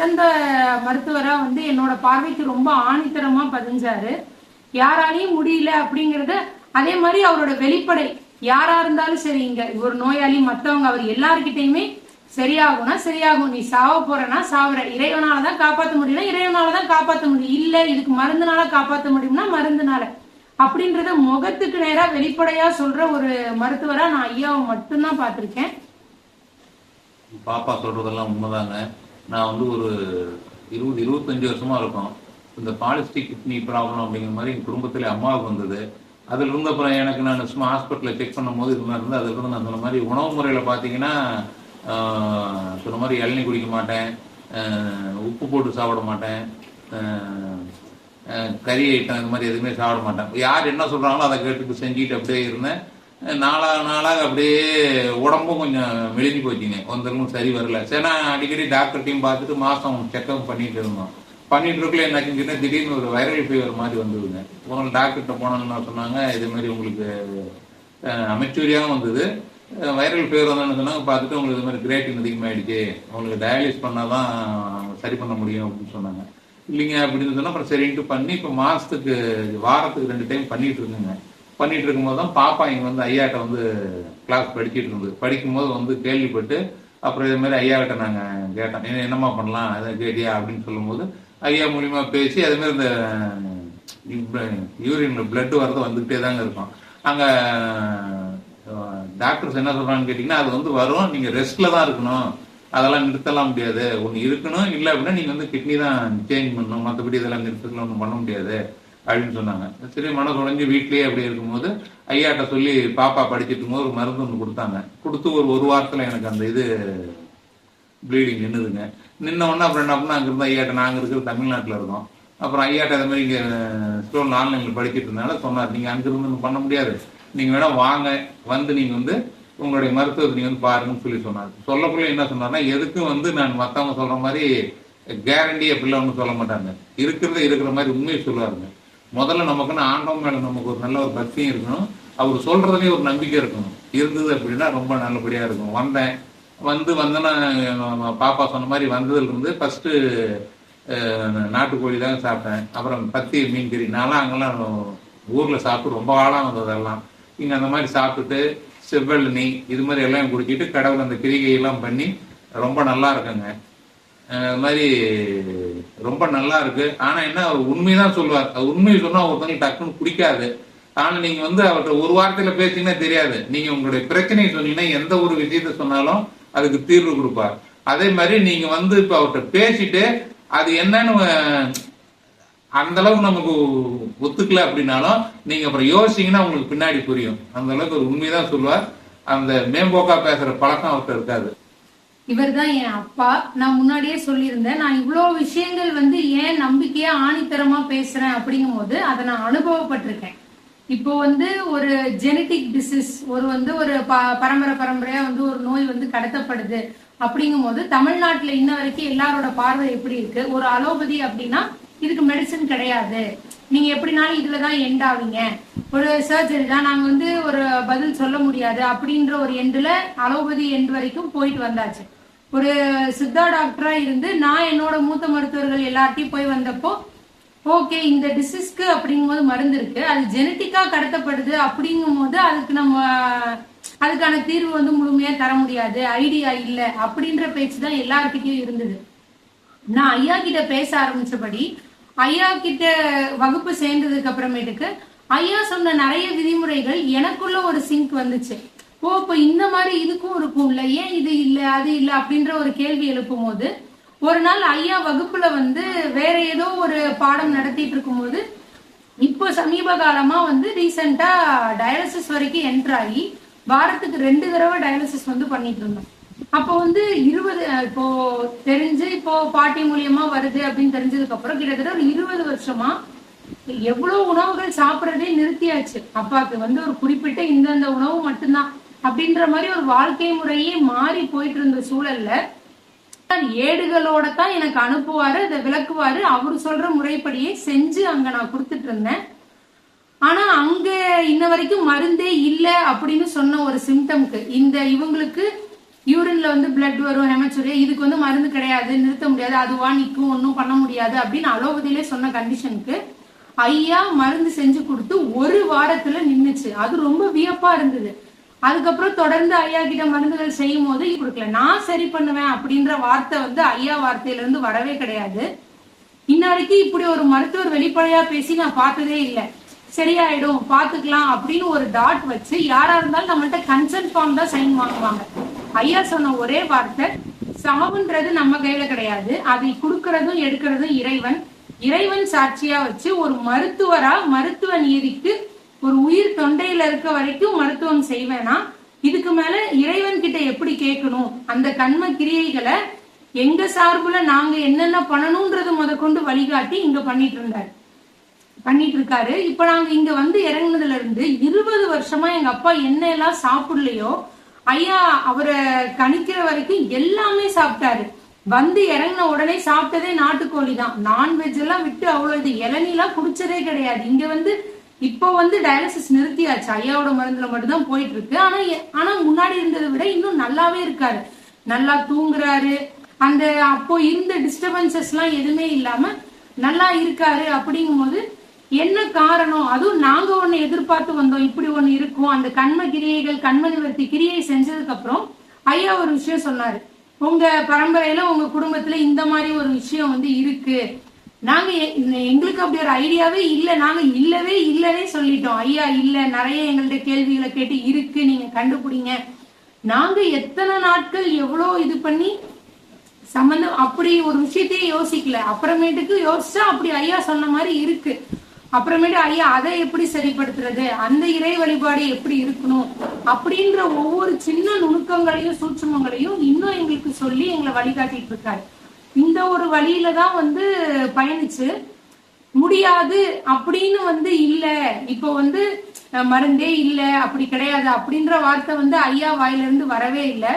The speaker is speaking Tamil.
சிறந்த மருத்துவரா வந்து என்னோட பார்வைக்கு ரொம்ப ஆணித்தரமா பதிஞ்சாரு. யாராலையும் முடியல அப்படிங்கறது அதே மாதிரி அவரோட வெளிப்படை. யாரா இருந்தாலும் சரி இங்க ஒரு நோயாளி மத்தவங்க அவர் எல்லாருக்கிட்டையுமே சரியாகும்னா சரியாகும். நீ சாவ போறனா சாவுற. இறைவனால தான் காப்பாத்த முடியல இறைவனால தான் காப்பாத்த முடியும் இல்ல இதுக்கு மருந்துனால காப்பாத்த முடியும்னா மருந்துனால. அப்படின்றத முகத்துக்கு நேரா வெளிப்படையா சொல்ற ஒரு மருத்துவரா நான் ஐயாவை மட்டும்தான் பார்த்திருக்கேன். பாப்பா சொல்றதெல்லாம் உண்மைதாங்க. நான் வந்து ஒரு இருபது இருபத்தஞ்சு வருஷமா இருக்கும். இந்த பாலிஸ்டிக் கிட்னி ப்ராப்ளம் அப்படிங்கிற மாதிரி என் குடும்பத்தில் அம்மாவுக்கு வந்தது. அதில் இருந்து அப்புறம் எனக்கு நான் சும்மா ஹாஸ்பிட்டலில் செக் பண்ணும்போது இது மாதிரி இருந்து அதுல நான் சொன்ன மாதிரி உணவு முறையில் பார்த்தீங்கன்னா சொன்ன மாதிரி இளநீ குடிக்க மாட்டேன். உப்பு போட்டு சாப்பிட மாட்டேன். கறி ஐட்டம் இந்த மாதிரி எதுவுமே சாப்பிட மாட்டேன். யார் என்ன சொல்கிறாங்களோ அதை கேட்டுட்டு செஞ்சுட்டு அப்படியே இருந்தேன். நாளாக நாளாக அப்படியே உடம்பும் கொஞ்சம் மெலிஞ்சு போச்சுங்க. ஒன்றரும் சரி வரல. சரி நான் அடிக்கடி டாக்டர்கிட்டையும் பார்த்துட்டு மாதம் செக்அப் பண்ணிட்டு இருந்தோம். பண்ணிட்டு இருக்கல என்ன திடீர்னு ஒரு வைரல் ஃபீவர் மாதிரி வந்ததுங்க. போன டாக்டர்கிட்ட போனோம்னா சொன்னாங்க இது மாதிரி உங்களுக்கு அமைச்சூரியாகவும் வந்தது. வைரல் ஃபீவர் வந்தோன்னு சொன்னாங்க பார்த்துட்டு உங்களுக்கு இது மாதிரி கிரேட்டின் அதிகமாகிடுச்சு உங்களுக்கு டயாலிஸ் பண்ணாதான் சரி பண்ண முடியும் அப்படின்னு சொன்னாங்க. இல்லைங்க அப்படின்னு சொன்னால் அப்புறம் சரின்ட்டு பண்ணி இப்போ மாதத்துக்கு வாரத்துக்கு ரெண்டு டைம் பண்ணிட்டு இருந்தேங்க. பண்ணிட்டு இருக்கும்போது தான் பாப்பா இங்க வந்து ஐயாட்ட வந்து கிளாஸ் படிச்சுட்டு இருந்தது. படிக்கும்போது வந்து கேள்விப்பட்டு அப்புறம் இதே மாதிரி ஐயாவிட்ட நாங்க கேட்டோம். "என்ன- என்னம்மா பண்ணலாம்? அதை கேட்டியா? அப்படின்னு சொல்லும்போது ஐயா மூலியமா பேசி அதுமாரி மாதிரி இந்த யூரின்ல பிளட் வரது வந்துகிட்டே தாங்க இருக்கும். அங்க டாக்டர்ஸ் என்ன சொல்றாங்கன்னு கேட்டீங்கன்னா அது வந்து வரும். நீங்க ரெஸ்ட்ல தான் இருக்கணும். அதெல்லாம் நிறுத்தலாம் முடியாது. ஒன்று இருக்கணும். இல்ல அப்படின்னா நீங்க வந்து கிட்னி தான் சேஞ்ச் பண்ணணும். மற்றபடி இதெல்லாம் நிறுத்தலாம். ஒன்றும் பண்ண முடியாது. அப்படின்னு சொன்னாங்க. சரி மனசு உடஞ்சி வீட்லயே அப்படி இருக்கும்போது ஐயாட்ட சொல்லி பாப்பா படிச்சுட்டு போது ஒரு மருந்து ஒன்று கொடுத்தாங்க. கொடுத்து ஒரு ஒரு வாரத்தில் எனக்கு அந்த இது ப்ளீடிங் நின்றுதுங்க நின்ன அப்புறம் என்ன பண்ணா அங்கே இருந்தா ஐயாட்ட நாங்கள் இருக்கிற தமிழ்நாட்டில் இருக்கோம் அப்புறம் ஐயாட்ட அது மாதிரி இங்கே ஸ்டோன் ஆன்லைனில் படிச்சுட்டு இருந்தாலும் சொன்னார் நீங்கள் அங்கிருந்து பண்ண முடியாது. நீங்கள் வேணா வாங்க. வந்து நீங்கள் வந்து உங்களுடைய மருத்துவத்தை நீங்கள் வந்து பாருங்கன்னு சொல்லி சொன்னார். சொல்லக்குள்ள என்ன சொன்னார்னா எதுக்கும் வந்து நான் மற்றவங்க சொல்கிற மாதிரி கேரண்டி அப்படிலாம் ஒன்றும் சொல்ல மாட்டாங்க. இருக்கிறத இருக்கிற மாதிரி உண்மையை சொல்லுவாருங்க. முதல்ல நமக்குன்னு ஆண்டவன் மேல நமக்கு ஒரு நல்ல ஒரு பக்தியும் இருக்கணும். அவர் சொல்றதுலயே ஒரு நம்பிக்கை இருக்கணும். இருந்தது அப்படின்னா ரொம்ப நல்லபடியா இருக்கும். வந்தேன். வந்து வந்தேன்னா பாப்பா சொன்ன மாதிரி வந்ததுல இருந்து ஃபர்ஸ்ட் நாட்டுக்கோழி தான் சாப்பிட்டேன். அப்புறம் பத்தி மீன் கறி நான்லாம் அங்கெல்லாம் ஊர்ல சாப்பிட்டு ரொம்ப காலம் வந்ததெல்லாம் இங்க அந்த மாதிரி சாப்பிட்டுட்டு செவ்வெள்ளி இது மாதிரி எல்லாம் குடிச்சிட்டு கடவுள் அந்த கிரிகை எல்லாம் பண்ணி ரொம்ப நல்லா இருக்குங்க. அது மாதிரி ரொம்ப நல்லா இருக்கு. ஆனா என்ன அவர் உண்மைதான் சொல்லுவார். உண்மையை சொன்னா ஒருத்தங்களுக்கு டக்குன்னு பிடிக்காது ஆனா நீங்க வந்து அவர்கிட்ட ஒரு வார்த்தையில பேசிங்கன்னா தெரியாது. நீங்க உங்களுடைய பிரச்சனையை சொன்னீங்கன்னா எந்த ஒரு விஷயத்த சொன்னாலும் அதுக்கு தீர்வு கொடுப்பார். அதே மாதிரி நீங்க வந்து இப்ப அவர்கிட்ட பேசிட்டு அது என்னன்னு அந்த அளவுக்கு நமக்கு ஒத்துக்கல அப்படின்னாலும் நீங்க அப்புறம் யோசிச்சீங்கன்னா உங்களுக்கு பின்னாடி புரியும். அந்த அளவுக்கு ஒரு உண்மைதான் சொல்லுவார். அந்த மேம்போக்கா பேசுற பழக்கம் அவர்கிட்ட இருக்காது. இவர் தான் என் அப்பா. நான் முன்னாடியே சொல்லியிருந்தேன் நான் இவ்வளோ விஷயங்கள் வந்து ஏன் நம்பிக்கையா ஆணித்தரமா பேசுறேன் அப்படிங்கும் போது அதை நான் அனுபவப்பட்டிருக்கேன். இப்போ வந்து ஒரு ஜெனட்டிக் டிசீஸ் ஒரு வந்து ஒரு ப- பரம்பரை பரம்பரையா வந்து ஒரு நோய் வந்து கடத்தப்படுது அப்படிங்கும் போது தமிழ்நாட்டுல இன்ன வரைக்கும் எல்லாரோட பார்வை எப்படி இருக்கு? ஒரு அலோபதி அப்படின்னா இதுக்கு மெடிசன் கிடையாது. நீங்க எப்படினாலும் இதுலதான் எண்ட் ஆவீங்க. ஒரு சர்ஜரி தான் நாங்க வந்து ஒரு பதில் சொல்ல முடியாது அப்படின்ற ஒரு எண்டுல அலோபதி எண்ட் வரைக்கும் போயிட்டு வந்தாச்சு. ஒரு சித்தா டாக்டரா இருந்து நான் என்னோட மூத்த மருத்துவர்கள் எல்லார்ட்டையும் போய் வந்தப்போ ஓகே இந்த டிசீஸ்க்கு அப்படிங்கும்போது மருந்து இருக்கு. அது ஜெனட்டிக்கா கடத்தப்படுது. அப்படிங்கும் போது அதுக்கு நம்ம அதுக்கான தீர்வு வந்து முழுமையா தர முடியாது. ஐடியா இல்ல. அப்படின்ற பேச்சு தான் எல்லார்கிட்டயும் இருந்தது. நான் ஐயா கிட்ட பேச ஆரம்பிச்சபடி ஐயா கிட்ட வகுப்பு சேர்ந்ததுக்கு அப்புறமேட்டுக்கு ஐயா சொன்ன நிறைய விதிமுறைகள் எனக்குள்ள ஒரு சிங்க் வந்துச்சு. ஓ இப்ப இந்த மாதிரி இதுக்கும் இருக்கும்ல ஏன் இது இல்ல அது இல்ல அப்படின்ற ஒரு கேள்வி எழுப்பும் போது ஒரு நாள் ஐயா வகுப்புல வந்து வேற ஏதோ ஒரு பாடம் நடத்திட்டு இருக்கும்போது இப்போ சமீப காலமா வந்து ரீசெண்டா டயாலிசிஸ் வரைக்கும் என்டர் ஆகி வாரத்துக்கு ரெண்டு தடவை டயாலிசிஸ் வந்து பண்ணிட்டு இருந்தோம். அப்போ வந்து இருபது இப்போ தெரிஞ்சு இப்போ பாட்டி மூலியமா வருது அப்படின்னு தெரிஞ்சதுக்கு அப்புறம் கிட்டத்தட்ட ஒரு இருபது வருஷமா எவ்வளவு உணவுகள் சாப்பிடறதே நிறுத்தியாச்சு. அப்பாக்கு வந்து ஒரு குறிப்பிட்ட இந்தந்த உணவு மட்டும்தான். அப்படின்ற மாதிரி ஒரு வாழ்க்கை முறையே மாறி போயிட்டு இருந்த சூழல்ல ஏடுகளோட தான் எனக்கு அனுப்புவாரு அதை விளக்குவாரு. அவரு சொல்ற முறைப்படியே செஞ்சு அங்க நான் கொடுத்துட்டு இருந்தேன். ஆனா அங்க இன்ன வரைக்கும் மருந்தே இல்ல அப்படின்னு சொன்ன ஒரு சிம்டம்க்கு இந்த இவங்களுக்கு யூரின்ல வந்து பிளட் வரும் ஹெமச்சுரியா இதுக்கு வந்து மருந்து கிடையாது நிறுத்த முடியாது அதுவா நிற்கும் ஒன்றும் பண்ண முடியாது அப்படின்னு அலோபதியிலே சொன்ன கண்டிஷனுக்கு ஐயா மருந்து செஞ்சு கொடுத்து ஒரு வாரத்துல நின்னுச்சு. அது ரொம்ப வியப்பா இருந்தது. அதுக்கப்புறம் தொடர்ந்து ஐயா கிட்ட மருந்துகள் செய்யும் போது கொடுக்கல. நான் சரி பண்ணுவேன் அப்படின்ற வார்த்தை வந்து ஐயா வார்த்தையில இருந்து வரவே கிடையாது. இன்ன வரைக்கும் இப்படி ஒரு மருத்துவர் வெளிப்படையா பேசி நான் பார்த்ததே இல்லை. சரியாயிடும் பாத்துக்கலாம் அப்படின்னு ஒரு டாட் வச்சு யாரா இருந்தாலும் நம்மள்ட்ட கன்சென்ட் ஃபார்ம் தான் சைன் வாங்குவாங்க. ஐயா சொன்ன ஒரே வார்த்தை சாவுன்றது நம்ம கையில கிடையாது. அதை கொடுக்கறதும் எடுக்கிறதும் இறைவன். இறைவன் சாட்சியா வச்சு ஒரு மருத்துவரா மருத்துவ நீதிக்கு ஒரு உயிர் தொண்டையில இருக்க வரைக்கும் மருத்துவம் செய்வேனா? இதுக்கு மேல இறைவன் கிட்ட எப்படி கேட்கணும்? அந்த கண்ம கிரியைகளை எங்க சார்புல நாங்க என்னென்ன பண்ணணும்ன்றது முத கொண்டு வழிகாட்டி இங்க பண்ணிட்டு இருந்தாரு. பண்ணிட்டு இருக்காரு. இப்ப நாங்க இங்க வந்து இறங்குனதுல இருந்து இருபது வருஷமா எங்க அப்பா என்ன எல்லாம் சாப்பிடலையோ ஐயா அவரை கணிக்கிற வரைக்கும் எல்லாமே சாப்பிட்டாரு. வந்து இறங்கின உடனே சாப்பிட்டதே நாட்டுக்கோழி தான். நான்வெஜ் எல்லாம் விட்டு அவ்வளவு இது இளநிலாம் குடிச்சதே கிடையாது. இங்க வந்து இப்போ வந்து டயாலிசிஸ் நிறுத்தியாச்சு. ஐயாவோட மருந்துல மட்டும்தான் போயிட்டு இருக்கு ஆனா ஆனா முன்னாடி இருந்ததை விட இன்னும் நல்லாவே இருக்காரு. நல்லா தூங்குறாரு. அந்த அப்போ இருந்த டிஸ்டர்பன்சஸ் எல்லாம் எதுவுமே இல்லாம நல்லா இருக்காரு அப்படிங்கும்போது என்ன காரணம்? அதுவும் நாங்க ஒண்ணு எதிர்பார்த்து வந்தோம். இப்படி ஒண்ணு இருக்கும். அந்த கண்ம கிரியைகள் கண்ம நிவர்த்தி கிரியை செஞ்சதுக்கு அப்புறம் ஐயா ஒரு விஷயம் சொன்னாரு. உங்க பரம்பரையில உங்க குடும்பத்துல இந்த மாதிரி ஒரு விஷயம் வந்து இருக்கு. நாங்க எங்களுக்கு அப்படி ஒரு ஐடியாவே இல்ல. நாங்க இல்லவே இல்லவே சொல்லிட்டோம். ஐயா இல்ல. நிறைய எங்கள்ட்ட கேள்விகளை கேட்டு இருக்கு. நீங்க கண்டுபிடிங்க. நாங்க எத்தனை நாட்கள் எவ்வளவு இது பண்ணி சம்பந்தம் அப்படி ஒரு விஷயத்தையே யோசிக்கல. அப்புறமேட்டுக்கு யோசிச்சா அப்படி ஐயா சொன்ன மாதிரி இருக்கு. அப்புறமேட்டு ஐயா அதை எப்படி சரிப்படுத்துறது? அந்த இறை வழிபாடு எப்படி இருக்கணும்? அப்படின்ற ஒவ்வொரு சின்ன நுணுக்கங்களையும் சூட்சுமங்களையும் இன்னும் எங்களுக்கு சொல்லி எங்களை வழிகாட்டிட்டு இருக்காரு. இந்த ஒரு வழியில தான் வந்து பயணிச்சு முடியாது அப்படின்னு வந்து இல்ல இப்போ வந்து மருந்தே இல்ல அப்படி கிடையாது அப்படின்ற வார்த்தை வந்து ஐயா வாயில இருந்து வரவே இல்லை.